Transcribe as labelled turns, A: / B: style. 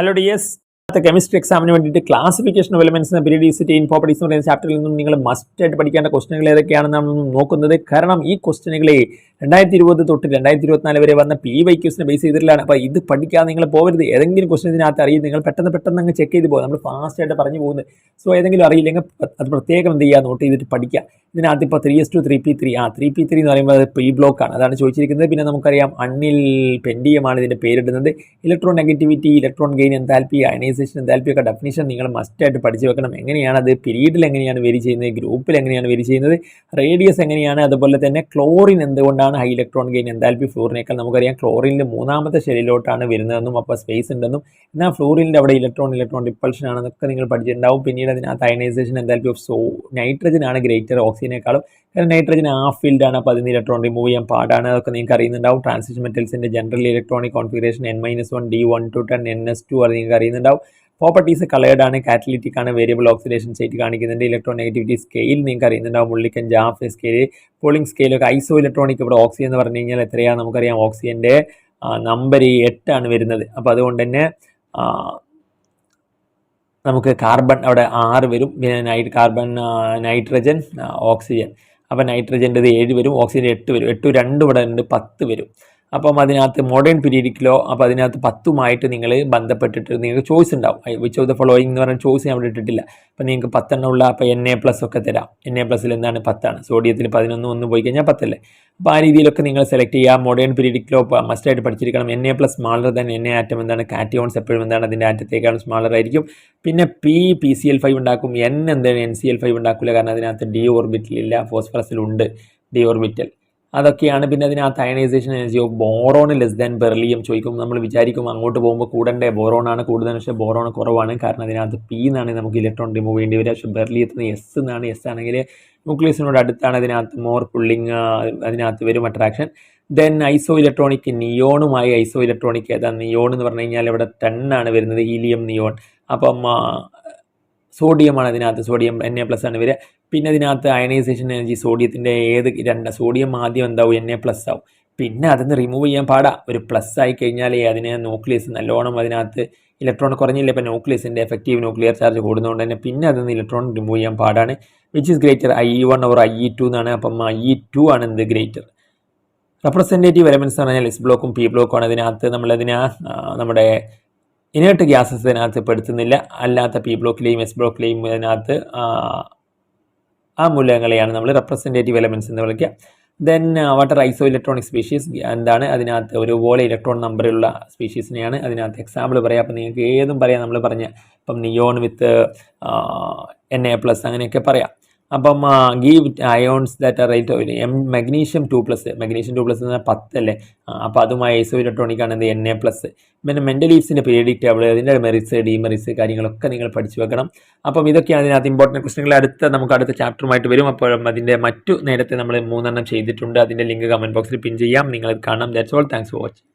A: Hello D S chemistry എക്സാമിന് വേണ്ടിയിട്ട് classification elements periodicity in properties എന്ന് പറയുന്ന ചാപ്റ്ററിൽ നിന്നും നിങ്ങൾ മസ്റ്റ് ആയിട്ട് പഠിക്കേണ്ട ക്വസ്റ്റനുകൾ ഏതൊക്കെയാണെന്നാണ് നോക്കുന്നത്. കാരണം ഈ ക്വസ്റ്റനുകളെ രണ്ടായിരത്തി ഇരുപത് തൊട്ട് രണ്ടായിരത്തി ഇരുപത്തിനാല് വരെ വന്ന പി വൈ ക്യൂസിനെ ബേസ് ചെയ്തിട്ടാണ് അപ്പോൾ ഇത് പഠിക്കാതെ നിങ്ങൾ പോകരുത് ഏതെങ്കിലും ക്വസ്റ്റൻ ഇതിനകത്ത് അറിയും. നിങ്ങൾ പെട്ടെന്ന് പെട്ടെന്ന് അങ്ങ് ചെക്ക് ചെയ്ത് പോകും നമ്മൾ ഫാസ്റ്റ് ആയിട്ട് പറഞ്ഞു പോകുന്നത്. സോ ഏതെങ്കിലും അറിയില്ലെങ്കിൽ അത് പ്രത്യേകം എന്ത് ചെയ്യുക? നോട്ട് ചെയ്തിട്ട് പഠിക്കുക. ഇതിനകത്ത് ഇപ്പോൾ three S two three P three ആ ത്രീ പി ത്രീ എന്ന് പറയുമ്പോൾ അത് പ്രീ ബ്ലോക്കാണ് അതാണ് ചോദിച്ചിരിക്കുന്നത്. പിന്നെ നമുക്കറിയാം അണ്ണിൽ പെൻഡിയമാണ് ഇതിന്റെ പേരിടുന്നത്. Electron negativity electron gain enthalpy ionisation enthalpy ഒക്കെ ഡെഫിനിഷൻ നിങ്ങൾ മസ്റ്റായിട്ട് പഠിച്ചു വെക്കണം. എങ്ങനെയാണ് അത് പീരീഡിൽ എങ്ങനെയാണ് വെരി ചെയ്യുന്നത്? ഗ്രൂപ്പിൽ എങ്ങനെയാണ് വെരി ചെയ്യുന്നത്? റേഡിയസ് എങ്ങനെയാണ്? അതുപോലെ തന്നെ ക്ലോറിൻ എന്തുകൊണ്ടാണ് ഹൈ ഇലക്ട്രോൺ ഗെയിൻ എന്താൽപ്പി ഫ്ലൂറിനേക്കാൾ നമുക്കറിയാം ക്ലോറിന്റെ മൂന്നാമത്തെ ശരിയിലോട്ടാണ് വരുന്നതെന്നും അപ്പോൾ സ്പേസ് ഉണ്ടെന്നും. എന്നാൽ ഫ്ലോറിന്റെ അവിടെ ഇലക്ട്രോൺ ഇലക്ട്രോൺ റിപ്പൾഷൻ ആണെന്നൊക്കെ നിങ്ങൾ പഠിച്ചിട്ടുണ്ടാവും. പിന്നീട് അതിനകത്ത് ionisation enthalpy of so nitrogen ആണ് ഗ്രേറ്റർ ഓക്സിജനേക്കാളും കാരണം നൈട്രജൻ ഹാഫ് ഫീൽഡാണ് അപ്പോൾ അതിന് ഇലക്ട്രോൺ റിമൂവ് ചെയ്യാൻ പാടാണ് അതൊക്കെ നിങ്ങൾക്ക് അറിയുന്നുണ്ടാവും. Transition മെറ്റൽസിന്റെ general electronic configuration N minus one D one to ten N S two അത് നിങ്ങൾക്ക് അറിയുന്നുണ്ടാവും. പ്രോപ്പർട്ടീസ് കളേർഡ് ആണ് കാറ്റലിറ്റിക് ആണ് വേരിയബിൾ ഓക്സിഡേഷൻ സ്റ്റേറ്റ് കാണിക്കുന്നുണ്ട്. ഇലക്ട്രോൺ നെഗറ്റിവിറ്റി സ്കെയിൽ നിങ്ങൾക്ക് അറിയുന്നുണ്ടാവും. മുള്ളിക്കൻ ജാഫ് സ്കെയിൽ പോളിംഗ് സ്കെയിലൊക്കെ ഐസോ ഇലക്ട്രോണിക് ഇവിടെ ഓക്സിജൻ എന്ന് പറഞ്ഞു കഴിഞ്ഞാൽ എത്രയാണ് നമുക്കറിയാം. ഓക്സിജന്റെ നമ്പർ എട്ടാണ് വരുന്നത്. അപ്പോൾ അതുകൊണ്ട് തന്നെ നമുക്ക് കാർബൺ അവിടെ ആറ് വരും. പിന്നെ നൈറ്റ് കാർബൺ നൈട്രജൻ ഓക്സിജൻ അപ്പോൾ നൈട്രജന്റെത് ഏഴ് വരും ഓക്സിജൻ എട്ട് വരും. എട്ട് രണ്ട് ഇവിടെ ഉണ്ട് പത്ത് വരും. അപ്പം അതിനകത്ത് മോഡേൺ പീരീഡിക്കിലോ അപ്പോൾ അതിനകത്ത് പത്തുമായിട്ട് നിങ്ങൾ ബന്ധപ്പെട്ടിട്ട് നിങ്ങൾക്ക് ചോയ്സ് ഉണ്ടാവും. വിച്ച് ഓഫ് ദ ഫോളോയിങ് എന്ന് പറഞ്ഞ ചോയ്സ് ഞാൻ അവിടെ ഇട്ടിട്ടില്ല. അപ്പോൾ നിങ്ങൾക്ക് പത്തെണ്ണം ഉള്ള അപ്പോൾ എൻ എ പ്ലസ് ഒക്കെ തരാം. എൻ എ പ്ലസ്സിൽ എന്താണ്? പത്താണ്. സോഡിയത്തിൽ പതിനൊന്ന് ഒന്ന് പോയി കഴിഞ്ഞാൽ പത്തല്ലേ? അപ്പോൾ ആ രീതിയിലൊക്കെ നിങ്ങൾ സെലക്ട് ചെയ്യുക. മോഡേൺ പീരീഡിക്കിലോ മസ്റ്റായിട്ട് പഠിച്ചിരിക്കണം. എൻ എ പ്ലസ് സ്മാളർ തന്നെ എൻ എ ആറ്റം എന്താണ്? കാറ്റിയോൺസ് എപ്പോഴും എന്താണ്? അതിന്റെ ആറ്റത്തേക്കാളും സ്മാളർ ആയിരിക്കും. പിന്നെ P P C L five ഉണ്ടാക്കും. എൻ എന്താണ്? എൻ സി എൽ ഫൈവ് ഉണ്ടാക്കില്ല കാരണം അതിനകത്ത് ഡി ഓർബിറ്റലില്ല ഫോസ്ഫറസിലുണ്ട് ഡി ഓർബിറ്റൽ അതൊക്കെയാണ് പിന്നെ അതിനകത്ത് ionisation energy of boron less than beryllium ചോദിക്കും നമ്മൾ വിചാരിക്കും അങ്ങോട്ട് പോകുമ്പോൾ കൂടണ്ടേ? ബോറോണാണ് കൂടുതൽ പക്ഷേ ബോറോൺ കുറവാണ്. കാരണം അതിനകത്ത് പി എന്നാണ് നമുക്ക് ഇലക്ട്രോൺ റിമൂവ് ചെയ്യേണ്ടി വരിക. പക്ഷേ ബെർലിയത്തിന് എസ് എന്നാണ് എസ് ആണെങ്കിൽ ന്യൂക്ലിയസിനോട് അടുത്താണ് അതിനകത്ത് മോർ പുള്ളിങ് അതിനകത്ത് വരും അട്രാക്ഷൻ ദെൻ ഐസോ ഇലക്ട്രോണിക് നിയോണുമായി ഐസോ ഇലക്ട്രോണിക് ഏതാ? നിയോൺ എന്ന് പറഞ്ഞു കഴിഞ്ഞാൽ ഇവിടെ ടെണ്ണാണ് വരുന്നത് ഹീലിയം നിയോൺ അപ്പം സോഡിയമാണ് അതിനകത്ത്. സോഡിയം എൻ എ പ്ലസ് ആണ് വരിക. പിന്നെ അതിനകത്ത് അയണൈസേഷൻ എനർജി സോഡിയത്തിന്റെ ഏത് രണ്ട് സോഡിയം ആദ്യം എന്താവും? എൻ എ പ്ലസ് ആവും. പിന്നെ അതിന് റിമൂവ് ചെയ്യാൻ പാടാ. ഒരു പ്ലസ് ആയി കഴിഞ്ഞാൽ അതിന് ന്യൂക്ലിയസ് നല്ലോണം അതിനകത്ത് ഇലക്ട്രോൺ കുറഞ്ഞില്ല? ഇപ്പം ന്യൂക്ലിയസിന്റെ എഫക്റ്റീവ് ന്യൂക്ലിയർ ചാർജ് കൂടുന്നതുകൊണ്ട് തന്നെ പിന്നെ അതിന് ഇലക്ട്രോൺ റിമൂവ് ചെയ്യാൻ പാടാണ്. Which is greater I one or I E two എന്നാണ്. അപ്പം ഐ ഇ ടു ആണ് എന്ത് ഗ്രേറ്റർ റെപ്രസെന്റേറ്റീവ് എലമെന്റ്സ് എന്ന് പറഞ്ഞാൽ എസ് ബ്ലോക്കും പി ബ്ലോക്കും ആണ് അതിനകത്ത്. നമ്മളതിനെ നമ്മുടെ ഇനേർട്ട് ഗ്യാസസ് ഇതിനകത്ത് പെടുത്തുന്നില്ല. അല്ലാത്ത പി ബ്ലോക്കിലെയും എസ് ബ്ലോക്കിലെയും ഇതിനകത്ത് ആ, മൂലകങ്ങളെയാണ് നമ്മൾ റെപ്രസെന്റേറ്റീവ് എലമെന്റ്സ് എന്ന് വിളിക്കുക. Then what are isoelectronic species എന്താണ്? അതിനകത്ത് ഒരു പോലെ ഇലക്ട്രോൺ നമ്പറുള്ള സ്പീഷീസിനെയാണ് അതിനകത്ത് എക്സാമ്പിൾ പറയാം. അപ്പം നിങ്ങൾക്ക് ഏതും പറയാം. നമ്മൾ പറഞ്ഞ ഇപ്പം neon with N A plus അങ്ങനെയൊക്കെ പറയാം. അപ്പം give ions that are of M magnesium two plus magnesium two plus എന്ന് പറഞ്ഞാൽ പത്തല്ലേ അപ്പോൾ അതുമായി ഐസോ ഇലക്ട്രോണിക് ആണ് എന്ത് എൻ എ പ്ലസ് പിന്നെ മെന്റലീവ്സിന്റെ പീരിയഡിക് ടേബിൾ അതിന്റെ മെറിറ്റ്സ് ഡിമെറിറ്റ്സ് കാര്യങ്ങളൊക്കെ നിങ്ങൾ പഠിച്ചു വെക്കണം. അപ്പം ഇതൊക്കെയാണ് അതിനകത്ത് ഇമ്പോർട്ടന്റ് ക്വസ്റ്റനുകൾ അടുത്ത നമുക്ക് അടുത്ത ചാപ്റ്ററുമായിട്ട് വരും. അപ്പോഴും അതിന്റെ മറ്റു നേരത്തെ നമ്മൾ മൂന്നെണ്ണം ചെയ്തിട്ടുണ്ട്. അതിന്റെ ലിങ്ക് കമന്റ് ബോക്സിൽ പിൻ ചെയ്യാം. നിങ്ങൾ കാണാം. That's all thanks for watching